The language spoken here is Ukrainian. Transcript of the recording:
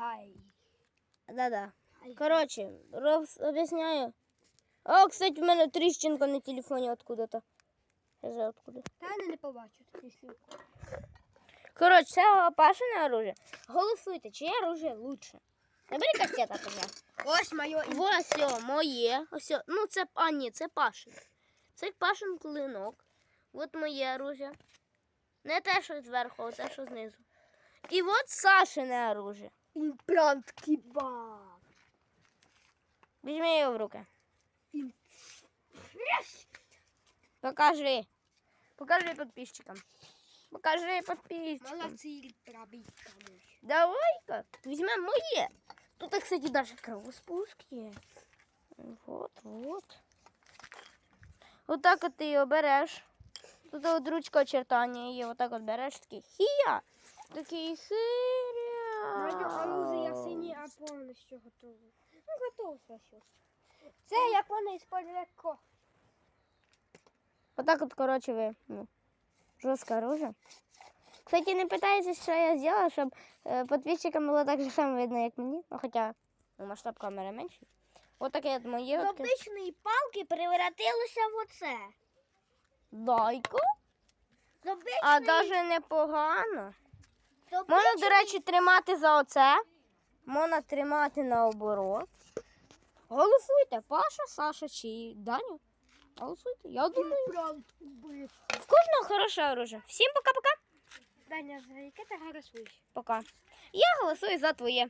Хай. Да-да. Коротше, об'ясняю. О, кстати, в мене тріщинка на телефоні откуда-то. Я знаю откуда. Та вони не побачать, якщо. Коротше, це Пашине оружие. Голосуйте, чиє оружие лучше. Набери кастета тоді. Ось моє. Ось о, моє. Ось, о. ну це, а ні, це Пашин. Це Пашин клинок. От моє оружие. Не те, що зверху, а те, що знизу. І от Сашине оружие. Імплант кібаб. Візьми його в руки. Покажи. Покажи подписчикам. Покажи подписчикам. Пробітками. Давай-ка, візьмемо моє. Тут, кстати, даже кровоспуск є. Вот, вот. Отак от ти його береш. Тут от ручка очертання є, отак от береш такий хія. Такий хиря. Маю оружие сині, а повністю готове. Ну, готово все. Це як вони із-під легко. Отак от, коротше, ви, ну, жорстке оружие. Кстати, не питайте, що я зробила, щоб е, підписчикам було так же само видно, як мені. Ну, хоча ну, масштаб камери менший. От таке от моє. З обичної палки превратилося в оце. Дайко. З А навіть непогано. Можна, до речі, тримати за оце. Можна тримати наоборот. Голосуйте, Паша, Саша чи Даня. Голосуйте. Я думаю. В кожного хороше оружие. Всім пока-пока. Даня, за яке ти голосуєш? Пока. Я голосую за твоє.